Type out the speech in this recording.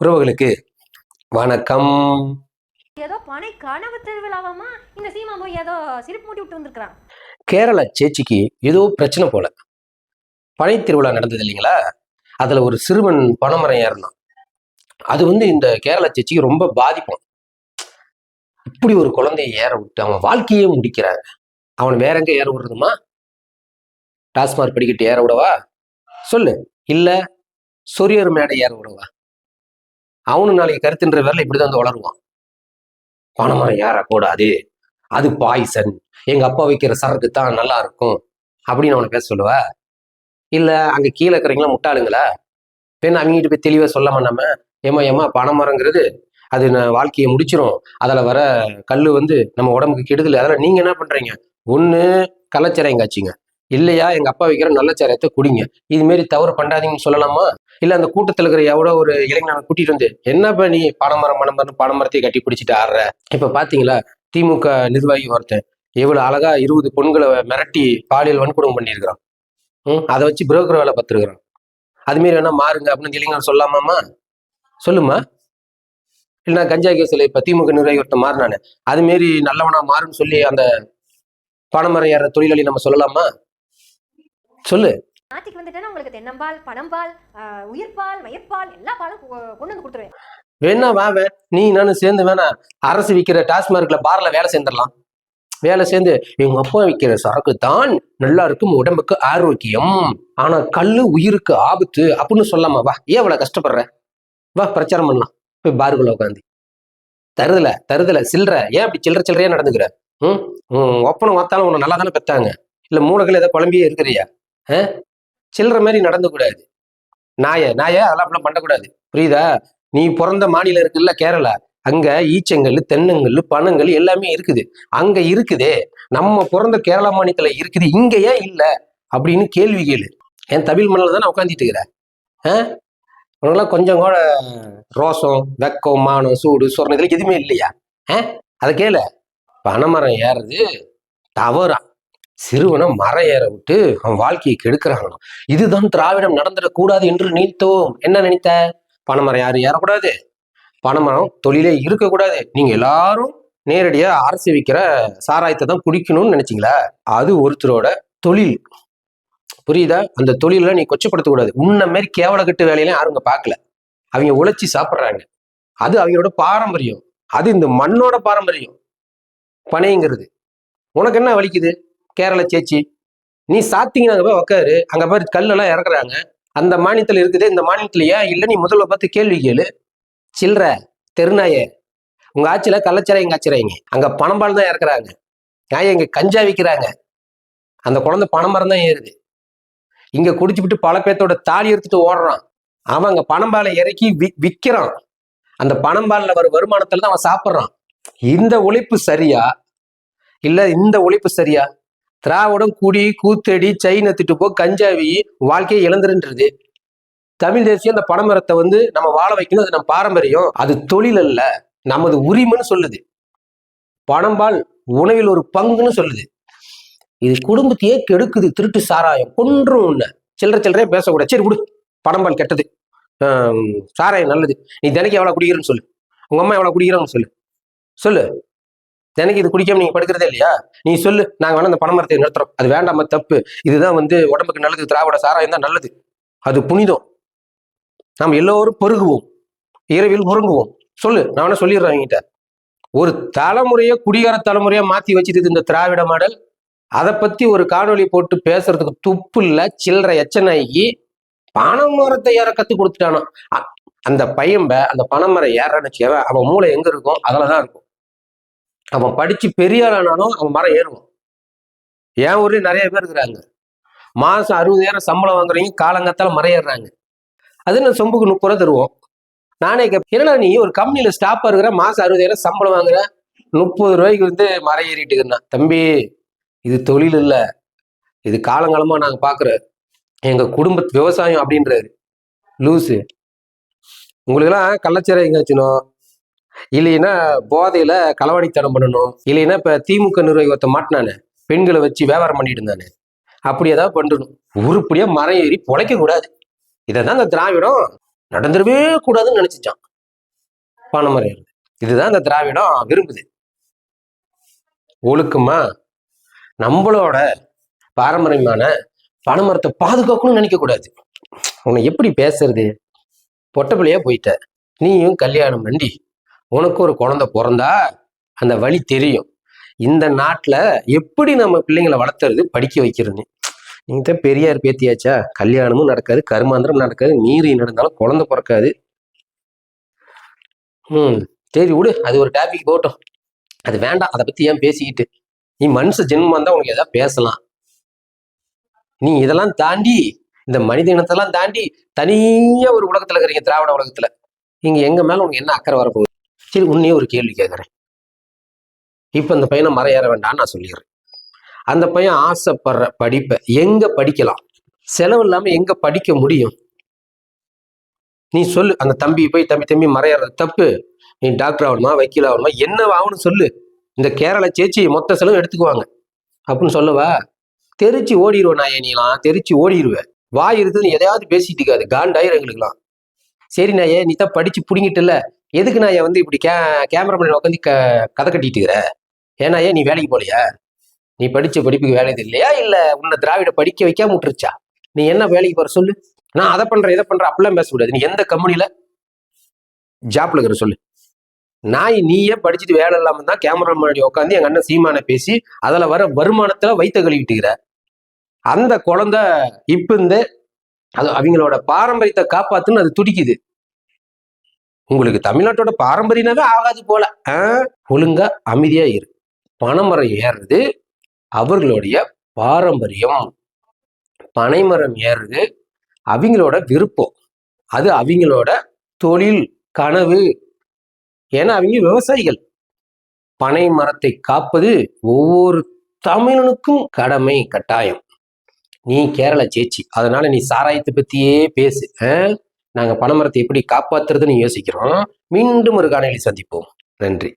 உறவுகளுக்கு வணக்கம். ஏதோ பனை கனவு திருவிழாவாமா இந்த சீமா போய் ஏதோ சிரிப்பு மூட்டி விட்டு வந்திருக்கான் கேரள சேச்சிக்கு ஏதோ பிரச்சனை போல. பனை திருவிழா நடந்தது இல்லைங்களா? அதுல ஒரு சிறுவன் பனைமரம் ஏறினான். அது வந்து இந்த கேரள சேச்சிக்கு ரொம்ப பாதிக்கும் இப்படி ஒரு குழந்தையை ஏற விட்டு அவன் வாழ்க்கையே முடிக்கிறாங்க. அவன் வேற எங்க ஏற விடுறதுமா? டாஸ்மார்க் படிக்கட்டு ஏற விடவா? சொல்லு. இல்ல சொரியர் மேடை ஏற விடவா? அவனு நாளைக்கு கருத்துன்ற வேலை இப்படிதான் வந்து வளருவான். பனைமரம் ஏறக்கூடாது அது பாய்சன் எங்க அப்பா வைக்கிற சரக்கு தான் நல்லா இருக்கும். அப்படின்னு அவனை பேச சொல்லுவ. இல்ல அங்க கீழே இருக்கிறீங்களா முட்டாளுங்களா? பெண் அவங்ககிட்ட போய் தெளிவா சொல்ல நம்ம ஏமா ஏமா பனைமரங்கிறது அது நான் வாழ்க்கையை முடிச்சிரும். அதில் வர கல் வந்து நம்ம உடம்புக்கு கெடுதல். அதெல்லாம் நீங்க என்ன பண்றீங்க? ஒன்று கள்ளச்சாராயம் காய்ச்சிங்க. இல்லையா எங்க அப்பா வைக்கிற நல்ல சாராயத்தை குடிங்க. இது மாரி தவறு பண்ணாதீங்கன்னு சொல்லலாமா? இல்லை அந்த கூட்டத்தில் இருக்கிற எவ்வளோ ஒரு இளைஞனை கூட்டிட்டு வந்து என்னப்பா நீ பனைமரம் பனைமரம் பனைமரத்தை கட்டி பிடிச்சிட்டு ஆடுற? இப்போ பார்த்தீங்களா திமுக நிர்வாகி ஒருத்தன் எவ்வளோ அழகா இருபது பொண்களை மிரட்டி பாலியல் வன்கொடுமை பண்ணியிருக்கிறான். ம் அதை வச்சு புரோக்கர் வேலை பார்த்துருக்குறான். அதுமாரி வேணா மாறுங்க அப்படின்னு இளைஞர் சொல்லாமாமா. சொல்லுமா இல்லைனா கஞ்சா கேஸில் இப்போ திமுக நிர்வாகி ஒருத்தன் மாறினானே அதுமாரி நல்லவனா மாறுன்னு சொல்லி அந்த பணமரம் ஏற தொழிலாளி நம்ம சொல்லலாமா? சொல்லு. நாட்டிக்கு வந்துட்டேன்னா உங்களுக்கு தென்னம்பால் பனம்பால் உயிர்ப்பால் எல்லா பாலும் கொண்டு வந்து கொடுத்துருவேன். வேணா வாவே நீ நானும் சேர்ந்து வேணா அரசு விற்கிற டாஸ்மார்க்ல பார்ல வேலை சேர்ந்துடலாம் வேலை சேர்ந்து எங்க அப்பா விற்கிற சரக்கு தான் நல்லா இருக்கும் உடம்புக்கு ஆரோக்கியம். ஆனா கல்லு உயிருக்கு ஆபத்து அப்படின்னு சொல்லாமா வா. ஏன் அவ்வளவு கஷ்டப்படுற? வா பிரச்சாரம் பண்ணலாம். போய் பாருக்குள்ள உட்காந்து தருதல தருதல சில்லற ஏன் அப்படி சில்லற சில்லறையா நடந்துக்கிற? ம்? உம் ஒப்பனை பார்த்தாலும் உன்னை நல்லா தானே பெத்தாங்க இல்ல மூளைகள் ஏதோ குழம்பியே இருக்கிறியா? சில்லற மாதிரி நடந்துக்கூடாது. நாய நாய அதெல்லாம் அப்படிலாம் பண்ணக்கூடாது. புரியுதா? நீ பிறந்த மாநிலம் இருக்குல்ல கேரளா. அங்க ஈச்சங்கள் தென்னங்கள் பணங்கள் எல்லாமே இருக்குது. அங்க இருக்குதே. நம்ம பிறந்த கேரளா மாநிலத்துல இருக்குது. இங்க ஏன் இல்லை? அப்படின்னு கேள்வி கேளு. என் தமிழ் மண்ணில் தானே உட்காந்துட்டு இருக்கிற. ஆ? கொஞ்சம் கூட ரோசம் வெக்கம் மானம் சூடு சொரணம் இதெல்லாம் எதுவுமே இல்லையா? ஆ? அதை கேளு. பனைமரம் ஏறுறது தவறா. சிறுவனை மரம் ஏற விட்டு அவன் வாழ்க்கையை கெடுக்கிறாங்களாம் இதுதான் திராவிடம் நடந்துடக்கூடாது என்று நினைத்தோம். என்ன நினைத்த பனைமரம் யாரும் ஏறக்கூடாது. பனைமரம் தொழிலே இருக்கக்கூடாது. நீங்க எல்லாரும் நேரடியா அரசு விற்கிற சாராயத்தை தான் குடிக்கணும்னு நினைச்சிங்களா? அது ஒருத்தரோட தொழில். புரியுதா? அந்த தொழில நீ கொச்சப்படுத்தக்கூடாது உன்ன மாதிரி கேவலக்கட்டு வேலையெல்லாம் யாரும் இங்க பார்க்கல. அவங்க உழைச்சி சாப்பிட்றாங்க. அது அவங்களோட பாரம்பரியம். அது இந்த மண்ணோட பாரம்பரியம். பனைங்கிறது. உனக்கு என்ன வலிக்குது? கேரள சேச்சி நீ சாத்திங்கன்னா அங்கே போய் உக்காரு. அங்கே போய் கல்லெல்லாம் இறக்குறாங்க. அந்த மாநிலத்தில் இருக்குது. இந்த மாநிலத்துல ஏன் இல்லை? நீ முதல்ல பார்த்து கேள்வி கேளு. சில்ற தெருநாயே உங்க ஆட்சியில கள்ளச்சாராயம் காய்ச்சறாங்க அங்க பணம்பால் தான் இறக்குறாங்க. நான் இங்கே கஞ்சா விற்கிறாங்க அந்த குழந்தை பணமரம் தான் ஏறுது. இங்க குடிச்சுவிட்டு பல பேர்த்தோட தாலி எடுத்துட்டு ஓடுறான். அவன் அங்க பணம்பாலை இறக்கி வி விற்கிறான் அந்த பணம்பால்ல வர வருமானத்தில் தான் அவன் சாப்பிட்றான். இந்த உழைப்பு சரியா? இல்ல இந்த உழைப்பு சரியா? திராவிடம் குடி கூத்தடி சைனை எடுத்துட்டு போ கஞ்சாவி வாழ்க்கையை இழந்துருன்றது. தமிழ் தேசியம் அந்த பனைமரத்தை வந்து நம்ம வாழ வைக்கணும் அது நம்ம பாரம்பரியம். அது தொழில் அல்ல நமது உரிமைன்னு சொல்லுது. பணம்பால் உணவில் ஒரு பங்குன்னு சொல்லுது. இது குடும்பத்தையே கெடுக்குது திருட்டு சாராயம் கொன்றும் ஒன்று சில்லற சில்லறையே பேசக்கூடாது. சரி விடு பணம்பால் கெட்டது. சாராயம் நல்லது. நீ தினைக்கு எவ்வளவு குடிக்கிறன்னு சொல்லு. உங்க அம்மா எவ்வளோ குடிக்கிறான்னு சொல்லு. சொல்லு. எனக்கு இது குடிக்காம நீங்க படுக்கிறதே இல்லையா? நீ சொல்லு. நாங்க வேணா அந்த பனைமரத்தை நிறுத்துறோம். அது வேண்டாம? தப்பு. இதுதான் வந்து உடம்புக்கு நல்லது. திராவிட சாராயம் தான் நல்லது. அது புனிதம். நாம் எல்லோரும் பொருகுவோம் இரவில் முருங்குவோம் சொல்லு. நான் வேணா சொல்லிடுறேன் அவங்ககிட்ட ஒரு தலைமுறையை குடிகார தலைமுறையா மாத்தி வச்சிருது இந்த திராவிட மாடல் அதை பத்தி ஒரு காணொலி போட்டு பேசுறதுக்கு துப்பு இல்ல சில்லற எச்சனாகி பனைமரத்தை ஏற கத்து கொடுத்துட்டானோ. அந்த பையன்ப அந்த பனைமரம் ஏறன்னு வச்சுக்கவன் அவன் மூளை எங்க இருக்கும் அதுலதான் இருக்கும். அவன் படிச்சு பெரிய ஆளானாலும் அவன் மரம் ஏறுவான் என் ஊர்லயும் நிறைய பேர் இருக்கிறாங்க. மாசம் அறுபதாயிரம் சம்பளம் வாங்குறவங்க காலங்கத்தால மறையிடுறாங்க அது நான் சொம்புக்கு முப்பது ரூபா தருவோம். நானே கேட்பேன் என்னடா நீ ஒரு கம்பெனியில ஸ்டாப்பா இருக்கிற மாசம் அறுபதாயிரம் சம்பளம் வாங்குற முப்பது ரூபாய்க்கு வந்து மரம் ஏறிட்டு இருக்கிறேன் தம்பி இது தொழில் இல்லை. இது காலங்காலமா நாங்க பாக்குற எங்க குடும்ப விவசாயம் அப்படின்றாரு. லூசு. உங்களுக்கெல்லாம் கள்ளச்சாரம் எங்காச்சுனும் இல்லைன்னா போதையில களவாணித்தனம் பண்ணணும். இல்லைன்னா இப்ப திமுக நிர்வாகத்தை மாட்டினானே பெண்களை வச்சு வியாபாரம் பண்ணிட்டு இருந்தானே அப்படி ஏதாவது பண்ணணும். உருப்படியா மரம் ஏறி பொழைக்க கூடாது. இதை தான் இந்த திராவிடம் நடந்துடவே கூடாதுன்னு நினைச்சிச்சான் பனைமரம் இதுதான் இந்த திராவிடம் விரும்புது. ஒழுக்கமா நம்மளோட பாரம்பரியமான பனைமரத்தை பாதுகாக்கணும்னு நினைக்க கூடாது. உன்னை எப்படி பேசுறது? பொட்டப்பிள்ளையா போயிட்ட. நீயும் கல்யாணம் பண்ணி உனக்கு ஒரு குழந்தை பிறந்தா அந்த வழி தெரியும். இந்த நாட்டுல எப்படி நம்ம பிள்ளைங்களை வளர்த்துறது? படிக்க வைக்கிறது. நீங்கள் தான் பெரியார் பேத்தியாச்சா? கல்யாணமும் நடக்காது கருமாந்திரம் நடக்காது நீரி நடந்தாலும் குழந்தை பிறக்காது. ம் சரி விடு. அது ஒரு டாபிக் போட்டோம் அது வேண்டாம். அதை பத்தி ஏன் பேசிக்கிட்டு? நீ மனுஷ ஜென்மம் வந்தால் உனக்கு எதாவது பேசலாம். நீ இதெல்லாம் தாண்டி இந்த மனித இனத்தெல்லாம் தாண்டி தனியா ஒரு உலகத்துல இருக்கிறீங்க திராவிட உலகத்துல. நீங்க எங்க மேல உனக்கு என்ன அக்கறை வரப்போகுது? சரி உன்னையே ஒரு கேள்வி கேட்குறேன் இப்போ அந்த பையனை மறையேற வேண்டாம்னு நான் சொல்லிடுறேன். அந்த பையன் ஆசைப்படுற படிப்பை எங்க படிக்கலாம்? செலவு இல்லாமல் எங்க படிக்க முடியும்? நீ சொல்லு அந்த தம்பி போய் தம்பி தம்பி மறையறது தப்பு நீ டாக்டர் ஆகணுமா வக்கீல் ஆகணுமா என்ன ஆகணும்னு சொல்லு. இந்த கேரள சேச்சி மொத்த செலவு எடுத்துக்குவாங்க. அப்படின்னு சொல்லவா? தெரிச்சு ஓடிடுவேன் நான் நீலாம் தெரிச்சு ஓடிடுவேன் வாய் இருக்குதுன்னு எதையாவது பேசிட்டு இருக்காது காண்டாயிரம் எங்களுக்குலாம் சரி நாயே நீ தான் படிச்சு பிடிங்கிட்டல. எதுக்கு நான் வந்து இப்படி கே கேமரா உட்காந்து க கதை கட்டிட்டு இருக்கிற ஏன்னா ஏன் நீ வேலைக்கு போலையா நீ படித்த படிப்புக்கு வேலை இல்லையா? இல்லை உன்னை திராவிட படிக்க வைக்காம விட்டுருச்சா? நீ என்ன வேலைக்கு போகிற சொல்லு. நான் அதை பண்ணுறேன் இதை பண்ணுறேன் அப்படிலாம் பேசக்கூடாது. நீ எந்த கம்பெனியில்? ஜாப்ல இருக்கிற சொல்லு. நாய் நீயே படிச்சுட்டு வேலை இல்லாமல் தான் கேமரா முன்னாடி உட்காந்து எங்கள் அண்ணன் சீமானை பேசி அதில் வர வருமானத்தில் வைத்த கழுவிட்டுக்கிற. அந்த குழந்தை இப்போ இருந்தே அது அவங்களோட பாரம்பரியத்தை காப்பாத்துன்னு அது துடிக்குது. உங்களுக்கு தமிழ்நாட்டோட பாரம்பரியனாவே ஆகாது போல. ஆ? ஒழுங்கா அமைதியா இரு. பனைமரம் ஏறுறது அவர்களுடைய பாரம்பரியம் பனைமரம் ஏறுறது அவங்களோட விருப்பம். அது அவங்களோட தொழில் கனவு. ஏன்னா அவங்க விவசாயிகள். பனை மரத்தை காப்பது ஒவ்வொரு தமிழனுக்கும் கடமை கட்டாயம். நீ கேரள சேச்சி அதனால நீ சாராயத்தை பத்தியே பேசு நாங்கள் பனைமரத்தை எப்படி காப்பாற்றுறதுன்னு யோசிக்கிறோம். மீண்டும் ஒரு காணொலி சந்திப்போம். நன்றி.